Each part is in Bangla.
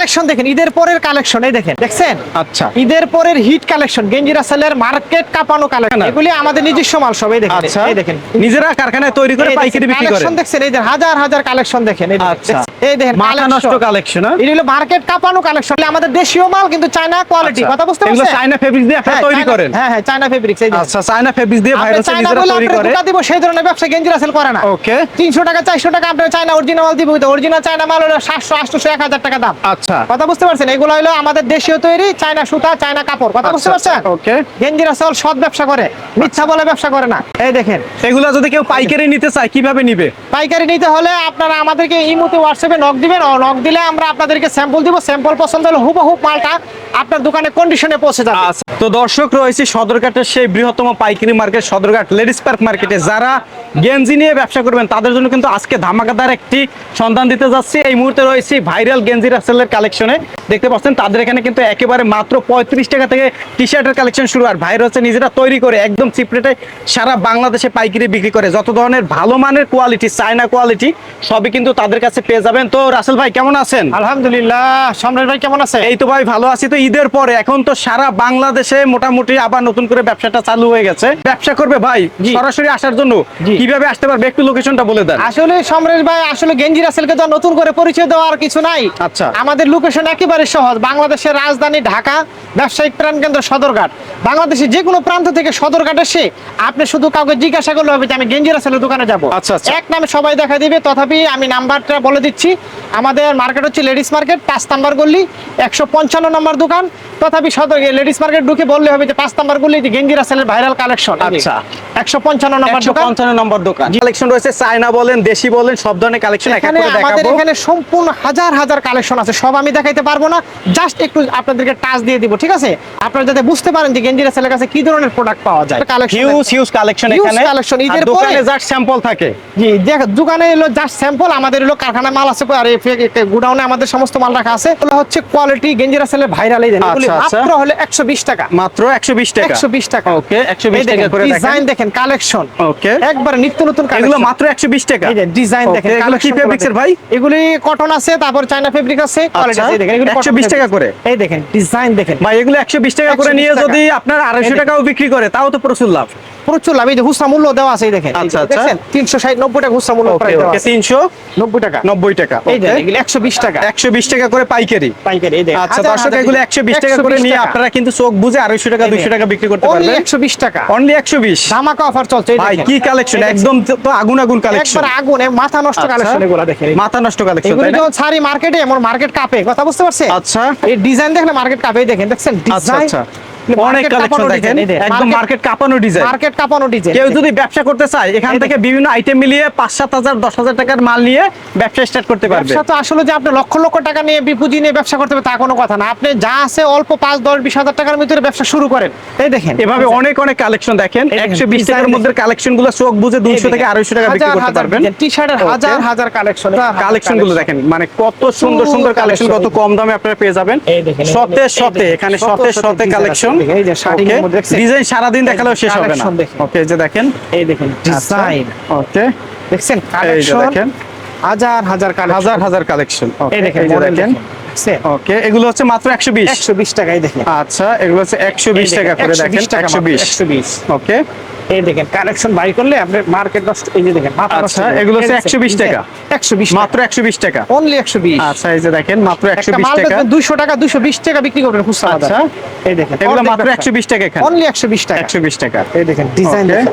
কালেকশন দেখেন ঈদের পরের কালেকশন এই দেখেন দেখছেন? আচ্ছা। ঈদের পরের হিট কালেকশন গেঞ্জি রাসেলের মার্কেট কাঁপানো কালেকশন এগুলি আমাদের নিজস্ব মাল সব এই দেখেন আচ্ছা। এই দেখেন। নিজেরা কারখানায় তৈরি করে পাইকারি বিক্রি করে। কালেকশন দেখছেন এই যে হাজার হাজার কালেকশন দেখেন এই দেখেন, আচ্ছা। এই দেখেন মাথা নষ্ট কালেকশন এটা হলো মার্কেট কাঁপানো কালেকশন আমাদের দেশীয় মাল কিন্তু চায়না কোয়ালিটি কথা বুঝতে আচ্ছা। এগুলো চায়না ফেব্রিক দিয়ে আপনারা হ্যাঁ, তৈরি করেন। হ্যাঁ হ্যাঁ চায়না ফেব্রিক্স এই আচ্ছা চায়না ফেব্রিক দিয়ে ভাইরাস নিজেরা তৈরি করে। ধোঁকা দিব সেই ধরনের ব্যবসা গেঞ্জি রাসেল করে না। ওকে তিনশো টাকা চারশো টাকা আপনার চায়না অরিজিনাল মাল দিব অরিজিনাল চায়না মাল হলো সাতশো আটশো এক হাজার টাকা দাম। আচ্ছা। কথা। বুঝতে পারছেন? এগুলো হলো আমাদের দেশীয় তৈরি চায়না সুতা চায়না কাপড়। কথা বুঝতে আচ্ছা, পারছেন ওকে। গেঞ্জি রাসেল সৎ ব্যবসা করে মিথ্যা বলে ব্যবসা করে না। এই দেখেন। এগুলো যদি কেউ পাইকারি নিতে চায় কীভাবে নিবে? পাইকারি নিতে হলে আপনারা আমাদেরকে ইমোতে হোয়াটসঅ্যাপে নক দিবেন। ও নক দিলে আমরা আপনাদেরকে স্যাম্পল দিব। স্যাম্পল পছন্দ হলে হুবহুব মালটা আপনার দোকানে কন্ডিশনে পৌঁছে যাবে। আচ্ছা তো দর্শক রয়েছে সদরঘাটের সেই বৃহত্তম পাইকারি মার্কেট সদরঘাট লেডিস পার্ক মার্কেটে। যারা গেঞ্জি নিয়ে ব্যবসা করবেন তাদের জন্য কিন্তু আজকে ধামাকাদার একটি সন্ধান দিতে যাচ্ছি। এই মুহূর্তে রয়েছে ভাইরাল গেঞ্জি রাসেলের কালেকশনে দেখতে পাচ্ছেন তাদের এখানে কিন্তু একেবারে মাত্র পঁয়ত্রিশ টাকা থেকে টি শার্টের কালেকশন শুরু। আর ভাইরাল হচ্ছে নিজেরা তৈরি করে একদম চিপরেটে সারা বাংলাদেশে পাইকারি বিক্রি করে। যত ধরনের ভালো মানের কোয়ালিটি চায়না কোয়ালিটি সবই কিন্তু তাদের কাছে পেয়ে যাবেন। তো রাসেল ভাই কেমন আছেন? আলহামদুলিল্লাহ। সম্রাট ভাই কেমন আছে? এই তো ভাই ভালো আছি। তো ঈদের পরে এখন তো সারা বাংলাদেশে মোটামুটি আবার নতুন করে ব্যবসাটা চালু হয়ে গেছে। ব্যবসা করবে ভাই? সরাসরি আসার জন্য। কীভাবে আসতে পারবে? একটু লোকেশনটা বলে দেন। আসলে সমরেশ ভাই আসলে গেঞ্জি রাসেলকে তো নতুন করে পরিচয় দেওয়ার কিছু নাই। আচ্ছা। আমাদের লোকেশন একেবারে সহজ বাংলাদেশের রাজধানী ঢাকা ব্যবসায়িক প্রাণকেন্দ্র সদরঘাট। বাংলাদেশের যে কোনো প্রান্ত থেকে সদরঘাট এসে আপনি শুধু কাউকে জিজ্ঞাসা করলে হবে যে আমি গেঞ্জি রাসেলের দোকানে যাব। আচ্ছা, আচ্ছা। এক নামে সবাই দেখা দিবে তথাপি আমি নাম্বারটা বলে দিচ্ছি। আমাদের মার্কেট হচ্ছে লেডিস মার্কেট পাঁচ নাম্বার গল্লি একশো পঞ্চান্ন নম্বর দোকান। তথাপি সদর লেডিস মার্কেট ঢুকে বললে হবে যে পাঁচ নাম্বার গল্লি যে গেঞ্জি রাসেলের ভাইরাল কালেকশন। আচ্ছা। একশো পঞ্চান্ন নম্বর দোকান। পঞ্চান্ন নম্বর দোকান। কালেকশন রয়েছে চায়না বলেন দেশি বলেন সব ধরনের কালেকশন এখানে আমাদের এখানে সম্পূর্ণ হাজার হাজার কালেকশন আছে সব আমি দেখাইতে পারব না জাস্ট একটু আপনাদেরকে টাচ দিয়ে দিব ঠিক আছে? আপনারা যাতে বুঝতে পারেন যে গেঞ্জিরা সেলের কাছে কি ধরনের প্রোডাক্ট পাওয়া যায়। হিউজ হিউজ কালেকশন এখানে। আর ঈদের পরে- জাস্ট স্যাম্পল থাকে। জি দেখ দোকানে এলো জাস্ট স্যাম্পল আমাদের এলো কারখানা মাল আছে আর গুডাউনে আমাদের সমস্ত মাল রাখা আছে। এগুলো হচ্ছে কোয়ালিটি গেঞ্জিরা সেলের ভাইরাল এই আচ্ছা, আচ্ছা। মাত্র হলে 120 টাকা। মাত্র একশো বিশ টাকা। 120 টাকা। ওকে একশো বিশ টাকা করে ডিজাইন দেখেন। Collection okay. একবার নিত্য নতুন এগুলো মাত্র একশো বিশ টাকা। এই যে ডিজাইন দেখেন এগুলো কি এর ভাই? এগুলি কটন আছে তারপর চায়না ফেব্রিক আছে কোয়ালিটি আচ্ছা, আছে দেখেন এগুলি 120 টাকা করে? এই দেখেন ডিজাইন দেখেন। ভাই এগুলো একশো বিশ টাকা করে নিয়ে যদি আপনার আড়াইশো টাকাও বিক্রি করে তাও তো প্রচুর লাভ। প্রচুর লাভ। এই যে হুসা মূল্য দেওয়া আছে দেখেন। আচ্ছা, আচ্ছা। তিনশো ষাট নব্বই টাকা হুসা মূল্য তিনশো? নব্বই টাকা। নব্বই টাকা দেখেন একশো বিশ টাকা। একশো বিশ টাকা করে পাইকারি। পাইকারি আচ্ছা দর্শক এগুলো একশো বিশ টাকা করে নিয়ে আপনারা কিন্তু চোখ বুঝে আড়াইশো টাকা দুইশো টাকা বিক্রি করতে পারবেন। 120 টাকা। অনলি একশো বিশ। ধামাকা অফার চলছে ভাই কি কালেকশন একদম তো আগুন আগুন কালেকশন আগুন মাথা নষ্ট আচ্ছা। কালেকশন এগুলো দেখেন। মাথা নষ্ট কালেকশন এগুলি যখন ছাড়ি মার্কেটে এমন মার্কেট কাপে কথা বুঝতে পারছে আচ্ছা। এই ডিজাইন দেখলে মার্কেট কাপে দেখেন দেখছেন? আচ্ছা ডিজাইন আচ্ছা। অনেক কালেকশন দেখেন একদম মার্কেট কাঁপানো ডিজাইন মার্কেট কাঁপানো ডিজাইন কেউ যদি ব্যবসা করতে চায় এখান থেকে বিভিন্ন আইটেম মিলিয়ে পাঁচ সাত হাজার দশ হাজার টাকার মাল নিয়ে ব্যবসা স্টার্ট করতে পারবে। ব্যবসা তো আসলে যে আপনি লক্ষ লক্ষ টাকা নিয়ে বিপুজি নিয়ে ব্যবসা করতে হবে তা কোনো কথা না। আপনি যা আছে অল্প পাঁচ দশ বিশ হাজার টাকার ভিতরে ব্যবসা শুরু করেন। এই দেখেন। এভাবে অনেক অনেক কালেকশন দেখেন। একশো বিশ টাকার মধ্যে কালেকশনগুলো চোখ বুঝে দুইশো থেকে আড়াইশো টাকা বিক্রি করতে পারবেন। টি শার্টের হাজার হাজার কালেকশন কালেকশনগুলো দেখেন। মানে কত সুন্দর সুন্দর কালেকশন কত কম দামে আপনারা পেয়ে যাবেন। শতে এই এখানে শতে design কালেকশন আছে, এই যে শাড়ির মধ্যে দেখছেন? ডিজাইন সারাদিন দেখালেও শেষ হবে না। দেখেন। ওকে যে দেখেন। এই দেখেন ডিজাইন ওকে দেখছেন? কালেকশন দেখেন। হাজার হাজার কালেকশন হাজার হাজার কালেকশন দেখেন এই দেখেন। দেখেন। ওকে এগুলো হচ্ছে মাত্র একশো বিশ একশো বিশ টাকায় দেখেন আচ্ছা এগুলো হচ্ছে একশো বিশ এই টাকা করে দেখেন, দেখেন 120 একশো বিশ 120 ওকে এই দেখেন কালেকশন বাই করলে আপনি মার্কেট নষ্ট এই যে দেখেন মাথা আচ্ছা, এগুলো হচ্ছে 120 টাকা। একশো বিশ মাত্র একশো বিশ টাকা অনলি একশো বিশ আচ্ছা এই যে দেখেন মাত্র একশো একটা বিশ মাল টাকা দেখবেন দুইশো টাকা দুইশো বিশ টাকা বিক্রি করবেন খুচরা আচ্ছা। এই দেখেন এগুলো মাত্র একশো বিশ টাকা এখানে অনলি একশো বিশ টাকা একশো বিশ টাকা এই দেখেন ডিজাইন দেখেন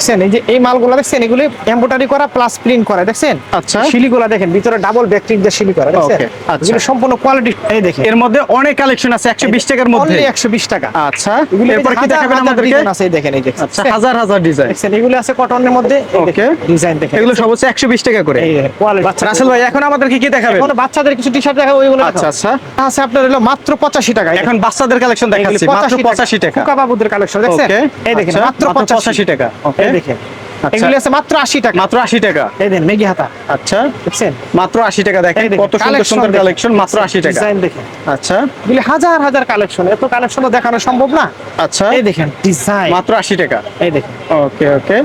দেখছেন এই যে এই মালগুলো দেখছেন এগুলি এমব্রয়ডারি করা প্লাস প্রিন্ট করা দেখছেন? আচ্ছা। শিলিগুলা দেখেন ভিতরে ডাবল ব্যাকটিক দিয়ে শিলি করা দেখছেন? আচ্ছা। এগুলো সম্পূর্ণ কোয়ালিটি এই দেখেন। এর মধ্যে অনেক কালেকশন আছে একশো বিশ টাকার মধ্যে। অনলি একশো বিশ টাকা। আচ্ছা। এগুলো এরপর কি দেখাবেন আমাদেরকে? আছে এই দেখেন এই দেখেন আচ্ছা হাজার হাজার ডিজাইন দেখছেন এগুলো আছে কটনের মধ্যে ওকে ডিজাইন দেখেন। এগুলো সব হচ্ছে একশো বিশ টাকা করে। কোয়ালিটি বাচ্চা রাসেল ভাই এখন আমাদেরকে কি দেখাবেন? এখন বাচ্চাদের কিছু টি শার্ট দেখা ওইগুলো আচ্ছা আচ্ছা। আছে আপনার হলো মাত্র পঁচাশি টাকা এখন বাচ্চাদের কালেকশন দেখাচ্ছি মাত্র পঁচাশি টাকা। ফুকা বাবুদের কালেকশন দেখছেন? এই দেখেন আচ্ছা, মাত্র মাত্র 85 টাকা। ওকে দেখেন আচ্ছা। এগুলো আছে মাত্র আশি টাকা। মাত্র আশি টাকা। এই দেন মেগি হাতা। আচ্ছা। দেখছেন? মাত্র আশি টাকা দেখেন কত সুন্দর সুন্দর কালেকশন মাত্র আশি টাকা। ডিজাইন দেখেন। আচ্ছা। এগুলি হাজার হাজার কালেকশন। এত কালেকশন দেখানো সম্ভব না? আচ্ছা। এই দেখেন ডিজাইন মাত্র আশি টাকা। এই দেখেন। Okay okay.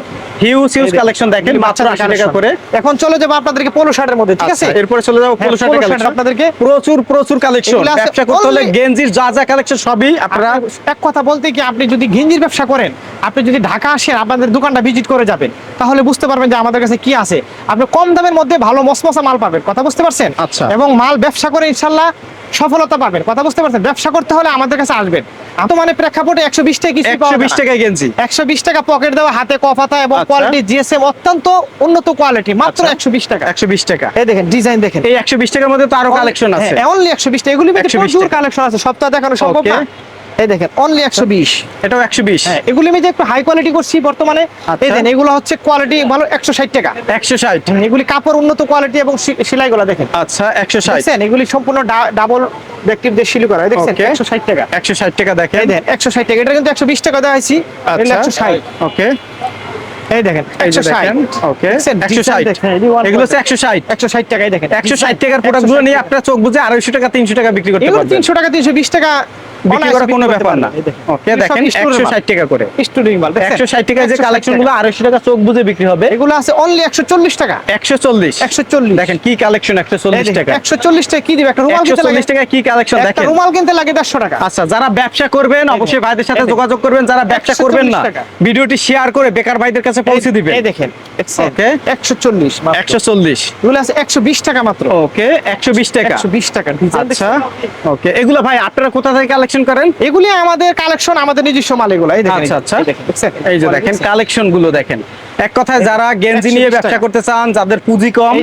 Huge huge collection দেখেন মাত্র বাচ্চাদের 80 টাকা করে। এখন চলে যাব আপনাদেরকে পোলো শার্টের মধ্যে ঠিক আছে? আচ্ছা, এরপরে চলে যাব হ্যাঁ, পোলো শার্টের কালেকশন আপনাদেরকে। প্রচুর প্রচুর কালেকশন ব্যবসা করতে হলে গেঞ্জির যা যা কালেকশন সবই আপনারা আপনি- এক কথা বলতে কি আপনি যদি গেঞ্জির ব্যবসা করেন আপনি যদি ঢাকা আসেন আপনাদের দোকানটা ভিজিট করে যাবেন তাহলে বুঝতে পারবেন যে আমাদের কাছে কি আছে। আপনি কম দামের মধ্যে ভালো মসমসা মাল পাবেন কথা বুঝতে পারছেন? আচ্ছা। এবং মাল ব্যবসা করে ইনশাল্লাহ সফলতা পাবেন কথা বুঝতে পারছেন? ব্যবসা করতে হলে আমাদের কাছে আসবেন। মানে প্রেক্ষাপটে একশো বিশ টাকা একশো বিশ টাকায় গেঞ্জি। একশো বিশ টাকা পকেট দেওয়া হাতে কফাতা এবং আচ্ছা। কোয়ালিটি জিএসএম অত্যন্ত উন্নত কোয়ালিটি মাত্র আচ্ছা। একশো বিশ টাকা। একশো বিশ টাকা। এই দেখেন ডিজাইন দেখেন। এই একশো বিশ টাকার মধ্যে তো আরও কালেকশন আছে। অনলি একশো বিশ টাকা। এগুলি প্রচুর কালেকশন আছে। সপ্তাহ দেখানো সম্ভব না। এই দেখেন অনলি একশো বিশ। এটাও একশো বিশ। হ্যাঁ এগুলি আমি যে একটু হাই কোয়ালিটি করছি বর্তমানে আচ্ছা। এই দেন এগুলো হচ্ছে কোয়ালিটি ভালো একশো ষাট টাকা। একশো ষাট। এগুলি কাপড় উন্নত কোয়ালিটি এবং সেলাই গুলো দেখেন। আচ্ছা একশো ষাট। এগুলি সম্পূর্ণ ডাবল ব্যক্তির দিয়ে করা। দেখছেন একশো ষাট টাকা। একশো ষাট টাকা দেখেন। একশো ষাট টাকা। এটা কিন্তু একশো বিশ টাকা দেওয়া হয়েছি। আচ্ছা। একশো ষাট। ওকে এই দেখেন এই যে একশো ষাট। দেখেন ওকে দেখছেন? একশো ষাট। Design দেখেন, এটি one এগুলো টাকায় দেখেন। একশো ষাট টাকার প্রোডাক্টগুলো নিয়ে আপনার চোখ বুঝে আড়াইশো টাকা তিনশো টাকা বিক্রি করতে পারবেন। তিনশো টাকা তিনশো বিশ টাকা বিক্রি করার কোনো ব্যাপার না। ওকে দেখেন একশো ষাট টাকা করে। স্টুডিং মাল একশো ষাট টাকায় যে 160 কালেকশনগুলো আড়াইশো টাকা চোখ বুঝে বিক্রি হবে। এগুলো আছে অনলি একশো টাকা। একশো চল্লিশ। একশো চল্লিশ। দেখেন কি কালেকশন একশো টাকা। একশো টাকা কি দিবে? একটা রুমাল কিনতে লাগে চল্লিশ টাকা কি কালেকশন একটা দেখেন। রুমাল কিনতে লাগে টাকা। আচ্ছা যারা ব্যবসা করবেন অবশ্যই ভাইদের সাথে যোগাযোগ করবেন। যারা ব্যবসা করবেন না। ভিডিওটি শেয়ার করে বেকার ভাইদের কাছে পৌঁছে দিবেন। এই দেখেন. একশো চল্লিশ একশো চল্লিশ। এগুলো আছে একশো বিশ টাকা মাত্র। ওকে একশো বিশ টাকা। একশো বিশ টাকা। আচ্ছা ওকে এগুলো ভাই আপনারা কোথা থেকে কালেকশন করেন এগুলি আমাদের কালেকশন আমাদের নিজস্ব মাল এগুলো। এই দেখেন আচ্ছা আচ্ছা। এই যে দেখেন কালেকশনগুলো দেখেন। এক কথায় যারা গেঞ্জি নিয়ে ব্যবসা করতে চান যাদের পুঁজি কম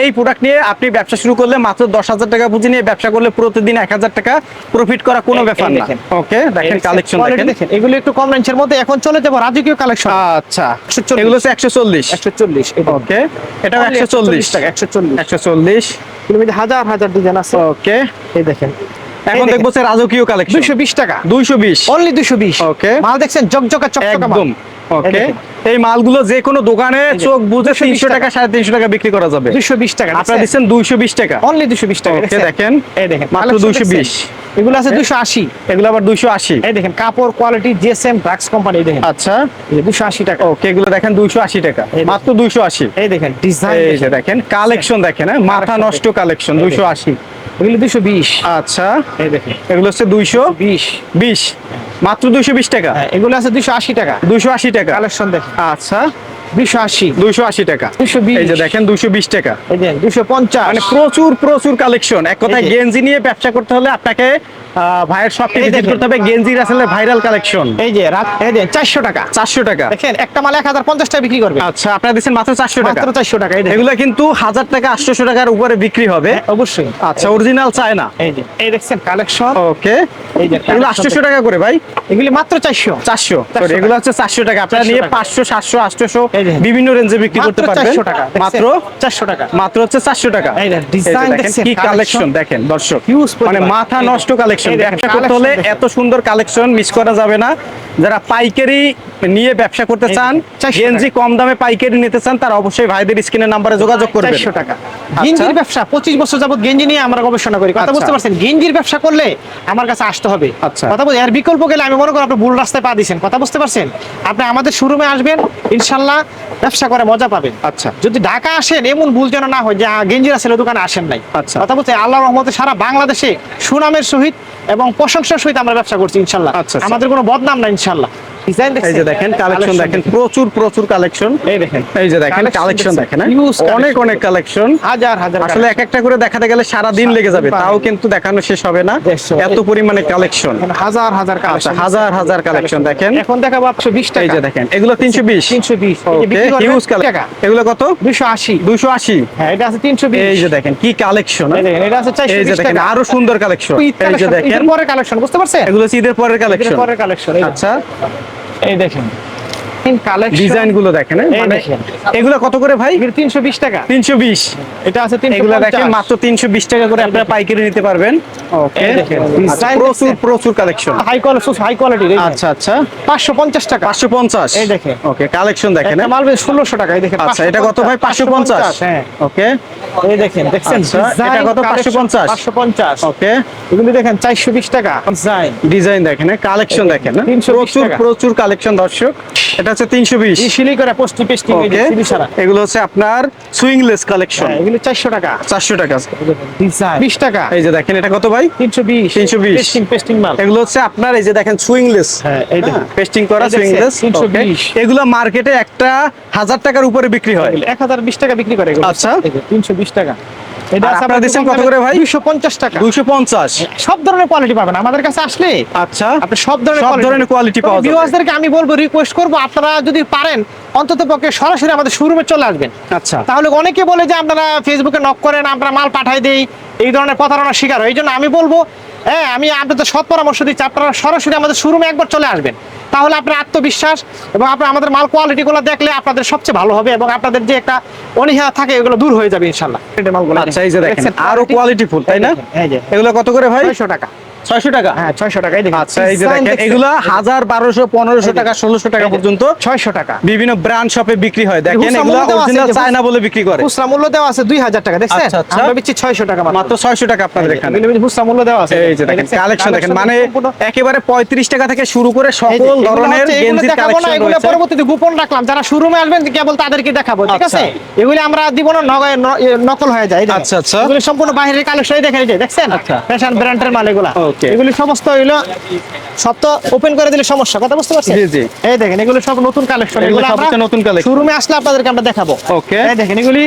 এই প্রোডাক্ট নিয়ে আপনি ব্যবসা শুরু করলে মাত্র দশ হাজার টাকা পুঁজি নিয়ে ব্যবসা করলে প্রতিদিন এক হাজার টাকা প্রফিট করা কোনো ব্যাপার না। ওকে দেখেন। কালেকশন দেখেন এগুলো একটু কম রেঞ্জের মধ্যে। এখন চলে যাব রাজকীয় কালেকশন আচ্ছা এগুলো হচ্ছে একশো চল্লিশ। একশো চল্লিশ ওকে এটা একশো চল্লিশ টাকা একশো চল্লিশ। একশো চল্লিশ। হাজার হাজার ডিজাইন আছে। ওকে এই দেখেন। এখন দেখব স্যার রাজকীয় কালেকশন 220 টাকা। 220 অনলি 220 ওকে মাল দেখছেন জকজকা চকচকা একদম। ওকে এই মালগুলো যে কোনো দোকানে চোখ বুঝে 300 টাকা। 350 টাকা বিক্রি করা যাবে। 220 টাকা। 220 আচ্ছা। টাকা। অনলি 220 টাকা। ওকে আচ্ছা। দেখেন। এই দেখেন মাত্র 220 এগুলো আছে 280 এগুলো আবার 280 এই দেখেন কাপড় কোয়ালিটি জিএসএম ড্রাগস কোম্পানি দেখেন। আচ্ছা। 280 টাকা। ওকে এগুলো দেখেন 280 টাকা। মাত্র 280 এই দেখেন ডিজাইন দেখেন। কালেকশন দেখেন হ্যাঁ, মাথা নষ্ট কালেকশন 280 আচ্ছা। মাত্র দুইশো বিশ টাকা? হ্যাঁ, এগুলো আছে দুইশো আশি টাকা। দুইশো আশি টাকা? কালেকশন দেখেন। আচ্ছা। দুইশো আশি। দুইশো আশি টাকা। এই যে দেখেন দুইশো বিশ টাকা। দুইশো পঞ্চাশ। মানে প্রচুর প্রচুর কালেকশন এক কথায় গেঞ্জি নিয়ে ব্যবসা করতে হলে আপনাকে ভাইয়ের এই ভিজিট। করতে হবে গেঞ্জি রাসেলের ভাইরাল কালেকশন। এই যে রাত এই দেখেন চারশো টাকা। চারশো টাকা। দেখেন একটা মাল এক হাজার পঞ্চাশ টাকা বিক্রি করবে। আচ্ছা আপনারা দিচ্ছেন মাত্র চারশো টাকা। মাত্র চারশো টাকা এই এগুলো কিন্তু হাজার টাকা আটশোশো টাকার উপরে বিক্রি হবে। হ্যাঁ, অবশ্যই। আচ্ছা অরিজিনাল চায় না এই যে এই দেখছেন কালেকশন। ওকে এই যে এগুলো আটশোশো টাকা করে ভাই। এগুলি মাত্র চারশো। চারশো। চারশো এগুলো হচ্ছে চারশো টাকা। আপনারা নিয়ে টাকা। পাঁচশো সাতশো আটশোশো এই দেখেন। বিভিন্ন রেঞ্জে বিক্রি করতে পারবেন। মাত্র? চারশো টাকা। মাত্র হচ্ছে চারশো টাকা। এই দেখেন, যে কি কালেকশন। দেখেন দর্শক। মানে মাথা নষ্ট দেখেন, কালেকশন ব্যবসা করতে হলে এত সুন্দর কালেকশন মিস করা যাবে না। যারা পাইকারি নিয়ে ব্যবসা করতে চান গেঞ্জি কম দামে পাইকারি নিতে চান তারা অবশ্যই ভাইদের স্ক্রিনের নাম্বারে যোগাযোগ করবেন। চারশো টাকা। গেঞ্জির ব্যবসা পঁচিশ বছর যাবত গেঞ্জি নিয়ে আমরা গবেষণা করি। কথা আচ্ছা। বুঝতে পারছেন? গেঞ্জির ব্যবসা করলে আমার কাছে আসতে হবে। আচ্ছা। কথা এর বিকল্প গেলে আমি মনে করি আপনি ভুল রাস্তায় পা দিয়েছেন। কথা বুঝতে পারছেন? আপনি আমাদের শোরুমে আসবেন ইনশাল্লাহ ব্যবসা করে মজা পাবেন। আচ্ছা। যদি ঢাকা আসেন এমন ভুল যেন না হয় যে গেঞ্জির আসলে দোকানে আসেন নাই। আচ্ছা। কথা বলতে আল্লাহ রহমতে সারা বাংলাদেশে সুনামের সহিত এবং প্রশংসার সহিত আমরা ব্যবসা করছি ইনশাল্লাহ আচ্ছা, আচ্ছা। আমাদের কোনো বদনাম না ইনশাল্লাহ ডিজাইন এই যে দেখেন কালেকশন দেখেন। প্রচুর প্রচুর কালেকশন এই দেখেন। এই যে দেখেন কালেকশন দেখেন হ্যাঁ? অনেক অনেক কালেকশন হাজার হাজার আসলে এক একটা করে দেখাতে গেলে সারা দিন লেগে যাবে তাও কিন্তু দেখানো শেষ হবে না। এত পরিমাণে কালেকশন হাজার হাজার আচ্ছা কালেকশন হাজার হাজার কালেকশন দেখেন। এখন দেখাবো একশো বিশ এই যে দেখেন এগুলো তিনশো বিশ। তিনশো বিশ। ওকে হিউজ কালেকশন এগুলো কত? দুশো আশি। দুশো আশি। হ্যাঁ এটা আছে তিনশো বিশ। এই যে দেখেন কি কালেকশন এই এটা আছে চারশো এই যে দেখেন আরও সুন্দর কালেকশন এই যে দেখেন। পরে কালেকশন বুঝতে পারছেন? এগুলো ঈদের পরের কালেকশন পরের কালেকশন আচ্ছা। এই দেখেন। ডিজাইনগুলো দেখেন হ্যাঁ? মানে এগুলো কত করে ভাই? তিনশো বিশ টাকা। তিনশো বিশ। এটা আছে তিনশো এগুলো দেখেন মাত্র তিনশো বিশ টাকা করে আপনারা পাইকারি নিতে পারবেন। ওকে দেখেন, আচ্ছা, design প্রচুর প্রচুর collection high quality high quality আচ্ছা আচ্ছা। পাঁচশো পঞ্চাশ টাকা। পাঁচশো পঞ্চাশ। এই দেখেন। ওকে কালেকশন দেখেন একটা হ্যাঁ? মাল ষোলোশো টাকা এই দেখেন আচ্ছা এটা কত ভাই? পাঁচশো পঞ্চাশ। হ্যাঁ। ওকে এই দেখেন দেখছেন? আচ্ছা, এটা কত? 550? পাঁচশো পঞ্চাশ। ওকে এগুলি দেখেন চারশো বিশ টাকা। ডিজাইন ডিজাইন দেখেন কালেকশন দেখেন হ্যাঁ? 320 প্রচুর প্রচুর কালেকশন দর্শক। এটা হচ্ছে তিনশো বিশ। শিলি করে পোস্টি পেস্টিং এই যে ওকে এগুলো হচ্ছে আপনার সুইংলেস কালেকশন হ্যাঁ, এগুলো চারশো টাকা। চারশো টাকা। বিশ টাকা। এই যে দেখেন এটা কত ভাই? তিনশো বিশ। 320 পেস্টিং পেস্টিং মাল। এগুলো হচ্ছে আপনার এই যে দেখেন সুইংলেস হ্যাঁ, এই দেখেন। পেস্টিং করা এই দেখছেন, সুইংলেস 320 এগুলো মার্কেটে একটা হাজার টাকার উপরে বিক্রি হয়। এক হাজার বিশ টাকা বিক্রি করে এগুলো। আচ্ছা। তিনশো বিশ টাকা। এটা আপনারা দিচ্ছেন কত করে ভাই? দুইশো পঞ্চাশ টাকা। দুইশো পঞ্চাশ। সব ধরনের কোয়ালিটি পাবেন। আমাদের কাছে আসলে আচ্ছা। আপনি সব ধরনের সব ধরনের কোয়ালিটি পাওয়া যাবে। ভিউয়ার্সদেরকে আমি বলব রিকোয়েস্ট করব আপনারা যদি পারেন অন্তত পক্ষে সরাসরি আমাদের শোরুমে চলে আসবেন। আচ্ছা। তাহলে অনেকে বলে যে আপনারা ফেসবুকে নক করেন আমরা মাল পাঠাই দিই এই ধরনের প্রতারণার শিকার হয়। এই জন্য আমি বলব হ্যাঁ আমি আপনাদের সৎ পরামর্শ দিচ্ছি। আপনারা সরাসরি আমাদের শোরুমে একবার চলে আসবেন। তাহলে আপনার আত্মবিশ্বাস এবং আপনার আমাদের মাল কোয়ালিটিগুলো দেখলে আপনাদের সবচেয়ে ভালো হবে এবং আপনাদের যে একটা অনীহা থাকে এগুলো দূর হয়ে যাবে ইনশাল্লাহ এই আচ্ছা এই যে দেখেন দেখছেন? আরও কোয়ালিটি ফুল তাই না? এগুলো কত করে ভাই? ছয়শো টাকা। ছয়শো টাকা? হ্যাঁ ছয়শো আচ্ছা এই যে দেখেন এগুলো হাজার বারোশো পনেরোশো টাকা ষোলোশো টাকা পর্যন্ত ছয়শো টাকা। বিভিন্ন ব্র্যান্ড শপে বিক্রি হয়। দেখেন এগুলো মূল্য দেওয়া আছে, অরিজিনাল চায়না বলে বিক্রি করে। খুচরা মূল্য দেওয়া আছে দুই হাজার টাকা দেখছেন। আমরা বিচ্ছি ছয়শো টাকা মাত্র। ছয়শো টাকা আপনাদের এখানে। এখানে খুচরা মূল্য দেওয়া আছে। এই যে দেখেন কালেকশন দেখেন মানে একেবারে পঁয়ত্রিশ টাকা থেকে শুরু করে সকল ধরনের গেঞ্জির কালেকশন এগুলো পরবর্তীতে গোপন রাখলাম। যারা শোরুমে আসবেন কেবল তাদেরকে দেখাবো ঠিক আচ্ছা। আছে? এগুলি আমরা দিব না নকল হয়ে যায় আচ্ছা, আচ্ছা। এগুলি সম্পূর্ণ বাইরের কালেকশন দেখেন দেখছেন। ফ্যাশন ব্র্যান্ডের মাল এগুলা। Okay. এগুলি সমস্ত হইল সব তো ওপেন করে দিলে সমস্যা কথা বুঝতে পারছেন জি, জি। এই দেখেন এগুলো সব নতুন কালেকশন এগুলো এগুলো সব নতুন collection। শোরুমে আসলে আপনাদেরকে আমরা দেখাবো Okay. এই দেখেন এগুলি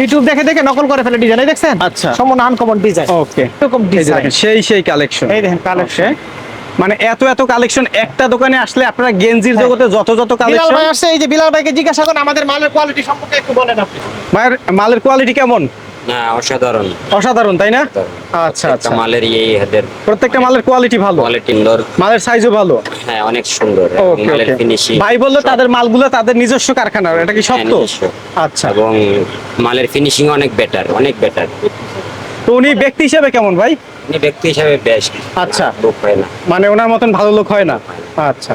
ইউটিউব দেখে দেখে নকল করে ফেলে ডিজাইন দেখছেন আচ্ছা। সম্পূর্ণ আনকমন ডিজাইন ওকে এরকম ডিজাইন সেই সেই কালেকশন এই দেখেন কালেকশন মানে এত এত কালেকশন একটা দোকানে আসলে আপনারা গেঞ্জির হ্যাঁ। জগতে যত যত কালেকশন ভাই আসছে এই যে বিলাল ভাইকে জিজ্ঞাসা করেন আমাদের মালের কোয়ালিটি সম্পর্কে একটু বলেন আপনি ভাইয়ের মালের কোয়ালিটি কেমন না অসাধারণ। অসাধারণ তাই না? আচ্ছা আচ্ছা। মালের ইয়ে এদের প্রত্যেকটা মালের কোয়ালিটি ভালো। কোয়ালিটি সুন্দর মালের সাইজও ভালো। হ্যাঁ অনেক সুন্দর। মালের ফিনিশিং ভাই বলল তাদের মালগুলো তাদের নিজস্ব কারখানা এটা কি সত্য? আচ্ছা। এবং মালের ফিনিশিং অনেক বেটার অনেক বেটার তো উনি ব্যক্তি হিসেবে কেমন ভাই? উনি ব্যক্তি হিসাবে বেস্ট আচ্ছা। লোক হয় না। মানে ওনার মতন ভালো লোক হয় না। আচ্ছা।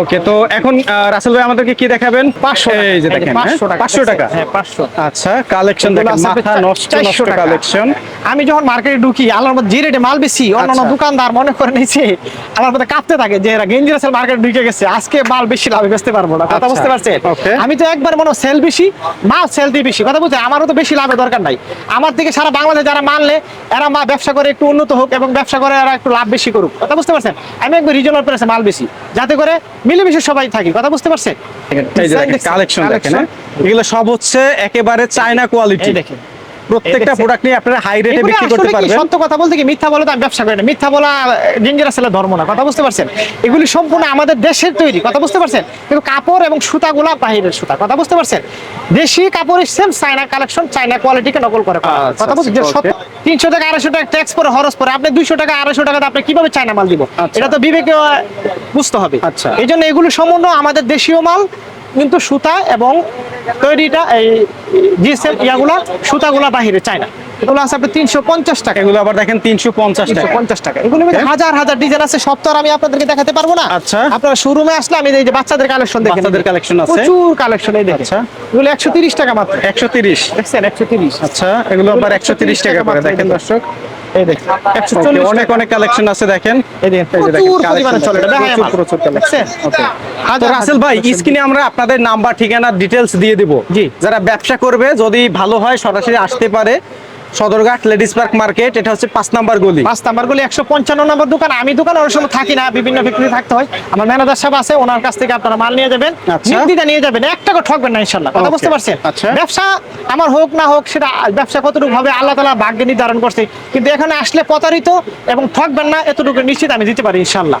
ওকে তো এখন রাসেল ভাই আমাদেরকে কি দেখাবেন? পাঁচশো এই যে দেখেন পাঁচশো টাকা পাঁচশো টাকা। হ্যাঁ পাঁচশো। আচ্ছা কালেকশন দেখেন মাথা নষ্ট নষ্ট কালেকশন। আমি যখন মার্কেটে ঢুকি আল্লাহর মধ্যে যে রেটে মাল বেশি অন্যান্য আচ্ছা। দোকানদার মনে করে নিছে আমার মধ্যে কাঁপতে থাকে যে এরা গেঞ্জি রাসেল মার্কেটে ঢুকে গেছে আজকে মাল বেশি লাভে বেচতে পারব না। কথা আচ্ছা। বুঝতে পারছেন? আমি তো একবার মনে সেল বেশি মাল সেল দিয়ে বেশি। কথা বুঝছেন? আমারও তো বেশি লাভের দরকার নাই। আমার থেকে সারা বাংলাদেশে যারা মানলে এরা মা ব্যবসা করে একটু উন্নত হোক এবং ব্যবসা করে এরা একটু লাভ বেশি করুক। কথা বুঝতে পারছেন? আমি একবার রিজনাল প্রেসে মাল বেশি যাতে করে মিলেমিশে সবাই থাকি কথা বুঝতে পারছেন এই যে Design কালেকশন দেখেন হ্যাঁ? এগুলো সব হচ্ছে একেবারে চায়না কোয়ালিটি দেখেন। প্রত্যেকটা প্রোডাক্ট নিয়ে আপনারা হাই রেটে বিক্রি করতে পারবেন। সত্য কথা বলতে কি? মিথ্যা বলে তো আমি ব্যবসা করি না। মিথ্যা বলা ডেঞ্জারাস আসলে ধর্ম না কথা বুঝতে পারছেন? এগুলি সম্পূর্ণ আমাদের দেশের তৈরি কথা বুঝতে পারছেন? কিন্তু কাপড় এবং সুতাগুলা বাহিরের সুতা কথা বুঝতে পারছেন? দেশি কাপড় সেম চাইনা কালেকশন চাইনা কোয়ালিটিকে নকল করে। আচ্ছা, কথা বলছি যে okay. তিনশো টাকা আড়াইশো টাকা ট্যাক্স পরে হরস পরে আপনি দুইশো টাকা আড়াইশো টাকা আপনি কীভাবে চাইনা মাল দিব আচ্ছা। এটা তো বিবেকে বুঝতে হবে আচ্ছা। এই জন্য এগুলো সম্বন্ধ আমাদের দেশীয় মাল কিন্তু সুতা এবং তৈরিটা এই জিএসএম ইয়াগুলা সুতাগুলা বাহিরে চায়না এগুলো আছে আপনার তিনশো পঞ্চাশ টাকা। এগুলো আবার দেখেন তিনশো পঞ্চাশ টাকা। পঞ্চাশ টাকা। এগুলো হাজার হাজার ডিজাইন আছে সব তো আর আমি আপনাদেরকে দেখাতে পারব না। আচ্ছা। আপনারা শোরুমে আসলে আমি এই যে বাচ্চাদের কালেকশন বাচ্চাদের collection আছে? প্রচুর কালেকশন এই দেখেন। আচ্ছা। এগুলো একশো তিরিশ টাকা মাত্র। একশো তিরিশ। দেখছেন একশো তিরিশ। আচ্ছা এগুলো আবার একশো তিরিশ টাকা করে দেখেন দর্শক। এই দেখেন। একশো চল্লিশ অনেক অনেক কালেকশন আছে দেখেন। এই প্রচুর পরিমাণে চলে এটা। প্রচুর, তো রাসেল ভাই। স্ক্রিনে আমরা আপনাদের নাম্বার ঠিকানা ডিটেলস দিয়ে দিব। জি। যারা ব্যবসা করবে যদি ভালো হয় সরাসরি আসতে পারে। সদরঘাট লেডিস পার্ক মার্কেট এটা হচ্ছে পাঁচ নাম্বার গলি। পাঁচ নাম্বার গুলি একশো পঞ্চান্ন নম্বর দোকান। আমি দোকানে অনেক সময় থাকি না বিভিন্ন ফ্যাক্টরি থাকতে হয়। আমার ম্যানেজার সাহেব আছে ওনার কাছ থেকে আপনারা মাল নিয়ে যাবেন আচ্ছা। নিয়ে যাবেন এক টাকা ঠকবেন না ইনশাল্লাহ কথা বুঝতে পারছেন? আচ্ছা। ব্যবসা আমার হোক না হোক সেটা ব্যবসা কতটুকু ভাবে আল্লাহ তালা ভাগ্যে নির্ধারণ করছে। কিন্তু এখানে আসলে প্রতারিত এবং ঠকবেন না এতটুকু নিশ্চিত আমি দিতে পারি ইনশাল্লাহ